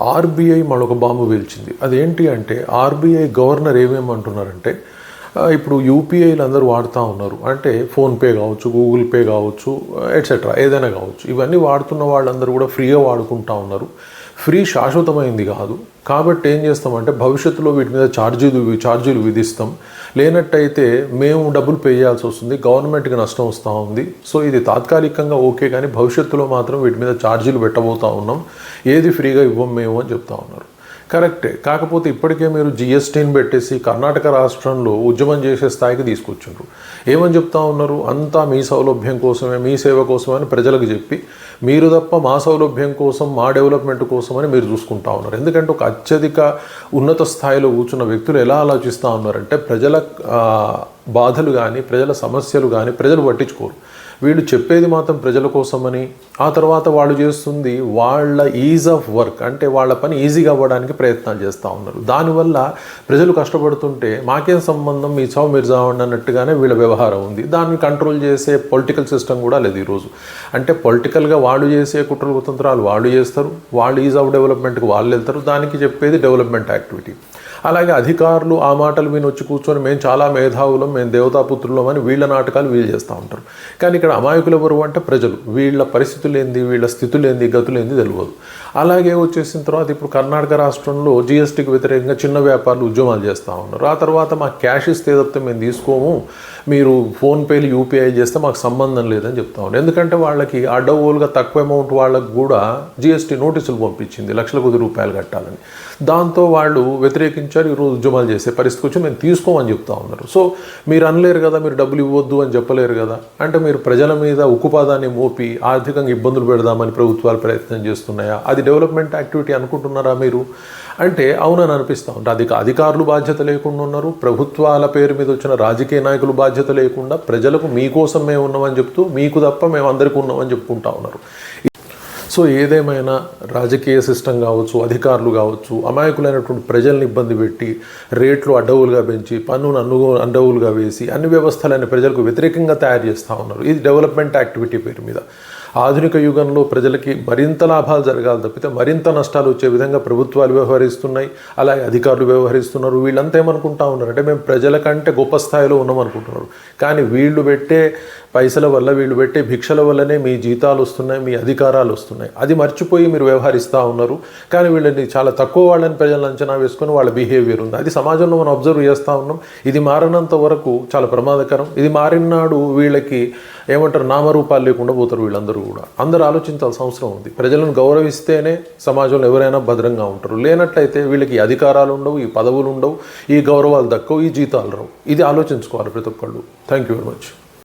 RBI మరొక bomb పేల్చింది అదేంటి అంటే ఆర్బీఐ గవర్నర్ ఏమేమంటున్నారంటే అంటున్నారంటే ఇప్పుడు యూపీఐలు అందరూ వాడుతూ ఉన్నారు. అంటే ఫోన్పే కావచ్చు గూగుల్ పే కావచ్చు ఎట్సెట్రా ఏదైనా కావచ్చు. ఇవన్నీ వాడుతున్న వాళ్ళందరూ కూడా ఫ్రీగా వాడుకుంటా ఉన్నారు. ఫ్రీ శాశ్వతమైంది కాదు. కాబట్టి ఏం చేస్తామంటే భవిష్యత్తులో వీటి మీద ఛార్జీలు ఛార్జీలు విధిస్తాం. లేనట్టయితే మేము డబ్బులు పే చేయాల్సి వస్తుంది. గవర్నమెంట్కి నష్టం వస్తూ ఉంది. సో ఇది తాత్కాలికంగా ఓకే కానీ భవిష్యత్తులో మాత్రం వీటి మీద ఛార్జీలు పెట్టబోతా ఉన్నాం. ఏది ఫ్రీగా ఇవ్వం మేము అని చెప్తా ఉన్నారు. కరెక్టే. కాకపోతే ఇప్పటికే మీరు జిఎస్టీని పెట్టేసి కర్ణాటక రాష్ట్రంలో ఉద్యమం చేసే స్థాయికి తీసుకొచ్చిండ్రు. ఏమని చెప్తా ఉన్నారు? అంతా మీ సౌలభ్యం కోసమే మీ సేవ కోసమే అని ప్రజలకు చెప్పి మీరు తప్ప మా సౌలభ్యం కోసం మా డెవలప్మెంట్ కోసం అని మీరు చూసుకుంటా ఉన్నారు. ఎందుకంటే ఒక అత్యధిక ఉన్నత స్థాయిలో కూర్చున్న వ్యక్తులు ఎలా ఆలోచిస్తూ ఉన్నారంటే ప్రజల బాధలు కానీ ప్రజల సమస్యలు కానీ ప్రజలు పట్టించుకోరు. వీళ్ళు చెప్పేది మాత్రం ప్రజల కోసమని ఆ తర్వాత వాళ్ళు చేస్తుంది వాళ్ళ ఈజ్ ఆఫ్ వర్క్ అంటే వాళ్ళ పని ఈజీగా అవ్వడానికి ప్రయత్నాలు చేస్తూ ఉన్నారు. దానివల్ల ప్రజలు కష్టపడుతుంటే మాకేం సంబంధం? మీ చావు మీరు చావండి అన్నట్టుగానే వీళ్ళ వ్యవహారం ఉంది. దాన్ని కంట్రోల్ చేసే పొలిటికల్ సిస్టమ్ కూడా లేదు ఈరోజు. అంటే పొలిటికల్గా వాళ్ళు చేసే కుట్రలు కుతంత్రాలు వాళ్ళు చేస్తారు. వాళ్ళు ఈజ్ ఆఫ్ డెవలప్మెంట్కి వాళ్ళు వెళ్తారు. దానికి చెప్పేది డెవలప్మెంట్ యాక్టివిటీ అలాగే అధికారులు ఆ మాటలు విని వచ్చి కూర్చొని మేము చాలా మేధావులం మేము దేవతాపుత్రులం అని వీళ్ళ నాటకాలు వీళ్ళు చేస్తూ ఉంటారు. కానీ ఇక్కడ అమాయకులు ఎవరు అంటే ప్రజలు. వీళ్ళ పరిస్థితులు ఏంది? వీళ్ళ స్థితులు ఏంది? గతులు ఏంది? తెలియదు. అలాగే వచ్చేసిన తర్వాత ఇప్పుడు కర్ణాటక రాష్ట్రంలో జిఎస్టీకి వ్యతిరేకంగా చిన్న వ్యాపారులు ఉద్యమాలు చేస్తూ ఉన్నారు. ఆ తర్వాత మా క్యాష్ ఇస్తే తప్పితే మేము తీసుకోము. మీరు ఫోన్పేలు యూపీఐ చేస్తే మాకు సంబంధం లేదని చెప్తా ఉన్నారు. ఎందుకంటే వాళ్ళకి అడ్డవోలుగా తక్కువ అమౌంట్ వాళ్ళకు కూడా జిఎస్టీ నోటీసులు పంపించింది లక్షల కొద్ది రూపాయలు కట్టాలని. దాంతో వాళ్ళు వ్యతిరేకించారు ఈరోజు ఉద్యమాలు చేసే పరిస్థితి వచ్చి మేము తీసుకోమని చెప్తా ఉన్నారు. సో మీరు అనలేరు కదా మీరు డబ్బులు ఇవ్వద్దు అని చెప్పలేరు కదా. అంటే మీరు ప్రజల మీద ఉక్కుపాదాన్ని మోపి ఆర్థికంగా ఇబ్బందులు పెడదామని ప్రభుత్వాలు ప్రయత్నం చేస్తున్నాయా? అది డెవలప్మెంట్ యాక్టివిటీ అనుకుంటున్నారా మీరు? అంటే అవునని అనిపిస్తూ ఉంటుంది అది అధికారులు బాధ్యత లేకుండా ఉన్నారు. ప్రభుత్వాల పేరు మీద వచ్చిన రాజకీయ నాయకులు బాధ్యత లేకుండా ప్రజలకు మీకోసం మేము ఉన్నామని చెప్తూ మీకు తప్ప మేము అందరికీ ఉన్నామని చెప్పుకుంటా ఉన్నారు. సో ఏదేమైనా రాజకీయ సిస్టమ్ కావచ్చు అధికారులు కావచ్చు అమాయకులైనటువంటి ప్రజల్ని ఇబ్బంది పెట్టి రేట్లు అడ్డవులుగా పెంచి పన్నును అన్ను అడ్డవులుగా వేసి అన్ని వ్యవస్థలైన ప్రజలకు వ్యతిరేకంగా తయారు చేస్తూ ఉన్నారు. ఇది డెవలప్మెంట్ యాక్టివిటీ పేరు మీద. ఆధునిక యుగంలో ప్రజలకి మరింత లాభాలు జరగాలి తప్పితే మరింత నష్టాలు వచ్చే విధంగా ప్రభుత్వాలు వ్యవహరిస్తున్నాయి. అలాగే అధికారులు వ్యవహరిస్తున్నారు. వీళ్ళంతా ఏమనుకుంటా ఉన్నారు? అంటే మేము ప్రజల కంటే గొప్ప స్థాయిలో ఉన్నాం అనుకుంటున్నారు. కానీ వీళ్ళు పెట్టే పైసల వల్ల వీళ్ళు పెట్టే భిక్షల వల్లనే మీ జీతాలు వస్తున్నాయి మీ అధికారాలు వస్తున్నాయి. అది మర్చిపోయి మీరు వ్యవహరిస్తూ ఉన్నారు. కానీ వీళ్ళని చాలా తక్కువ వాళ్ళని ప్రజలను అంచనా వేసుకొని వాళ్ళ బిహేవియర్ ఉంది. అది సమాజంలో మనం అబ్జర్వ్ చేస్తూ ఉన్నాం. ఇది మారినంత వరకు చాలా ప్రమాదకరం. ఇది మారినాడు వీళ్ళకి ఏమంటారు? నామరూపాలు లేకుండా పోతారు వీళ్ళందరూ. కూడా. అందరూ ఆలోచించాల్సిన అవసరం ఉంది. ప్రజలను గౌరవిస్తేనే సమాజంలో ఎవరైనా భద్రంగా ఉంటారు. లేనట్లయితే వీళ్ళకి అధికారాలు ఉండవు ఈ పదవులు ఉండవు ఈ గౌరవాలు దక్కవు ఈ జీతాలు రావు. ఇది ఆలోచించుకోవాలి ప్రతి ఒక్కళ్ళు. Thank you very much